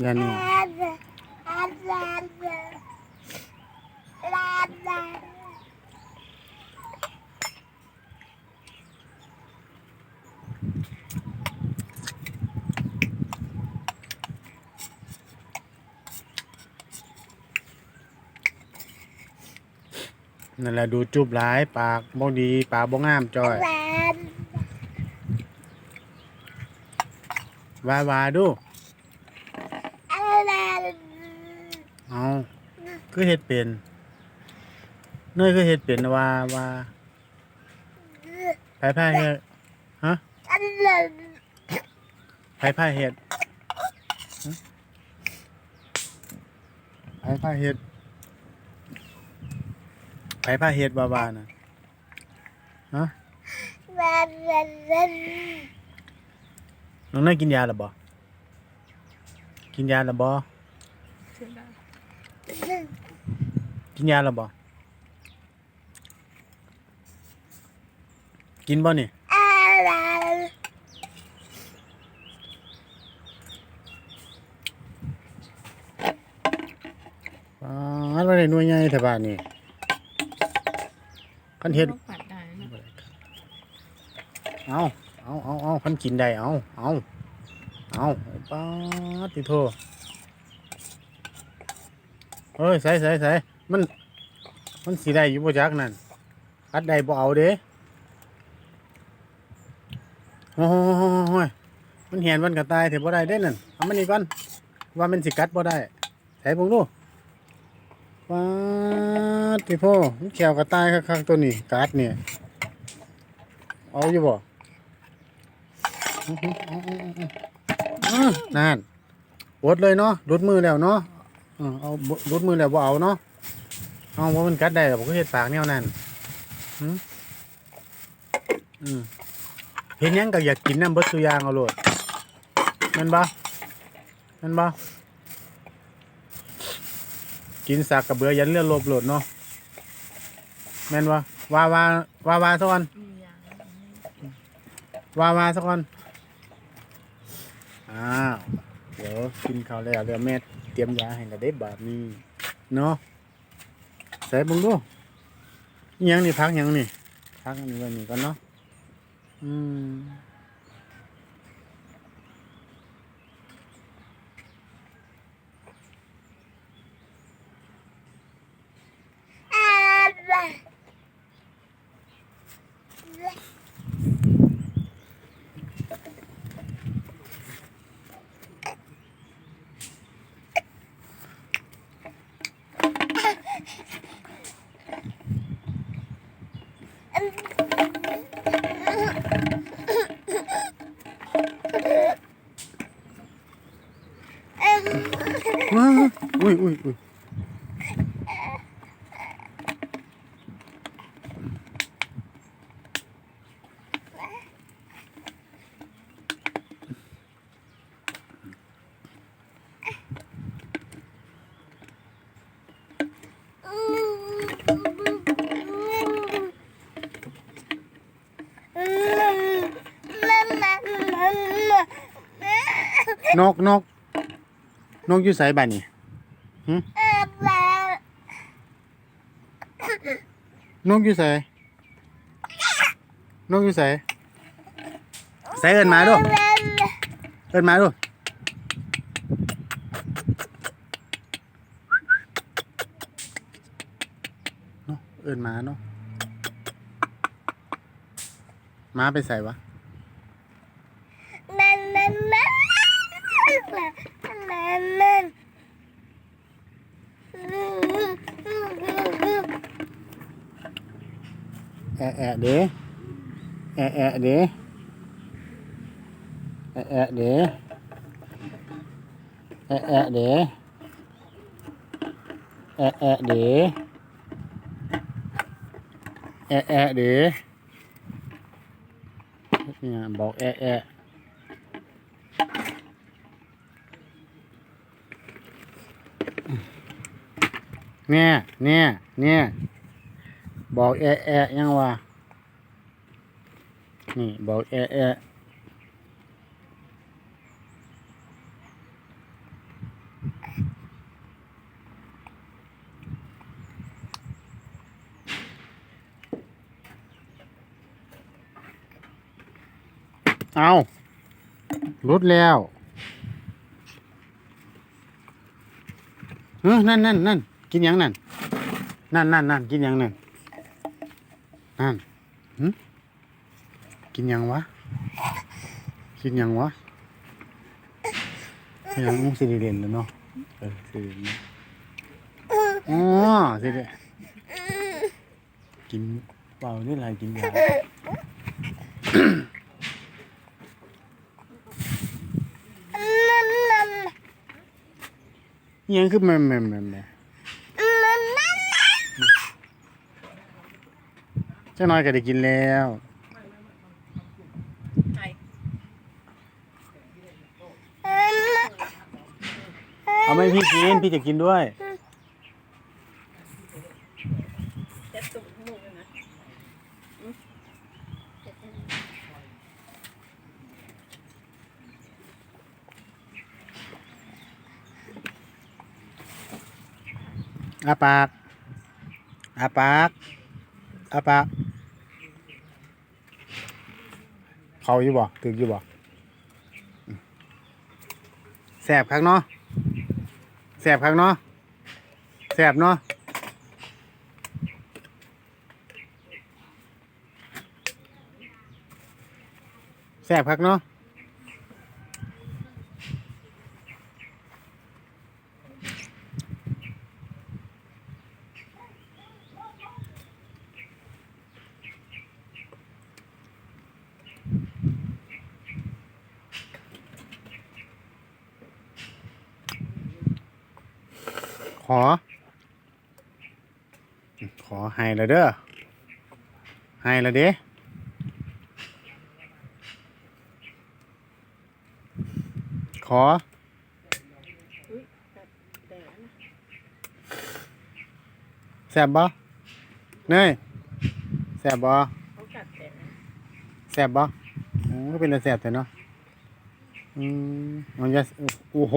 อย่านี่นั่นแหละดูจุบหลายปากบ่ดีปากบ่งามจอยวาวาดู เอาคือเฮ็ดเป็นเนยคือเฮ็ดเป็นว่าว่าไผพาเฮ็ดฮะไผพาเฮ็ดฮะไผพาเฮ็ดไผพาเฮ็ดว่าวาน่ะฮะน้องเนยกินยาหรือบ่กินยาหรือบ่ กินยาหรือบ่กินบ่นี่อ๋ออันว่ได้หน่วยใหญ่แถวบ้านนี่คันเฮ็ดปัดได้นะเอาเอาเอาเอาคันกินได้เอาเอาเอาป้าดติโทเอ้ยใส่ใส่ใส่ มัน มันสีได้อยู่บ่จักนั่นกัดได้บ่เอาเด้โอ้โหยมันเห็นมันก็ตายเถอะบ่ได้เด้นั่นเอามันนี่ก่อนว่ามันสิกัดบ่ได้ใส่เบิ่งดูป้าติโทมันแขวก็ตายคักๆตัวนี้กัดเนี่ยเอาอยู่บ่อนั่นอดเลยเนาะรุดมือแล้วเนาะเอารุดมือแล้วบ่เอาเนาะ เอาว่ามันกัดได้หรอกก็เฮ็ดปากแนวนั้นเห็นยังก็อยากกินน้ำเบิดสุยางเอาโลดแมันบ่แมันบ่กินสากกระเบือยันเลือดลบโหลดเนาะแม่นบ่วาวาวาวาสักวันมียาวาวาสักวันอ้าวเดี๋ยวกินข้าวแล้วเดี๋ยวแม่เตรียมยาให้ละเด็บบาทนี้เนาะ ใส่บุ้งดูยังนี่พักยังนี่พักอันนี้ไว้นี่ก่อนเนาะอืมว้าวอุ้ยอุ้ยอุ้ยนกนกนกอยู่ไสบ้านนี่ นกอยู่ไสนกอยู่ไสใส่เอินมาดูเอินมาดูเนาะเอินมาเนาะมาไปใส่วะ แอะแอะเด้แอะแอะเด้แอะแอะเด้ บอกแอะแะยังวะนี่บอกแอะะเอาลดแล้วเออนั่นนั่นนั่นกินยังนั่นนั่นนั่นนั่นกินยังนั่น นั่นหึกินหยังวะ กินหยังวะกินหยังมุกสิริเด่นแล้วเนาะเออสิริเด่นอ๋อสิริกินเปล่านี่อะไรกินยาอิหยังคือแม่แม่แม่แม่ เจ้าน้อยก็ได้กินแล้วเอาไม่พี่กิน พี่จะกินด้วยอาปากอาปากอาปาก เขาอยู่บ่ตึกอยู่บ่อืมแสบคักเนาะแสบคักเนาะแสบเนาะแสบคักเนาะ ขอ ขอให้ละเด้อให้ละเด้ขอแสบบ่เนยแสบบ่แสบบ่โอ้ก็เป็นแต่แสบแต่เนาะอืมมันจะโอ้โห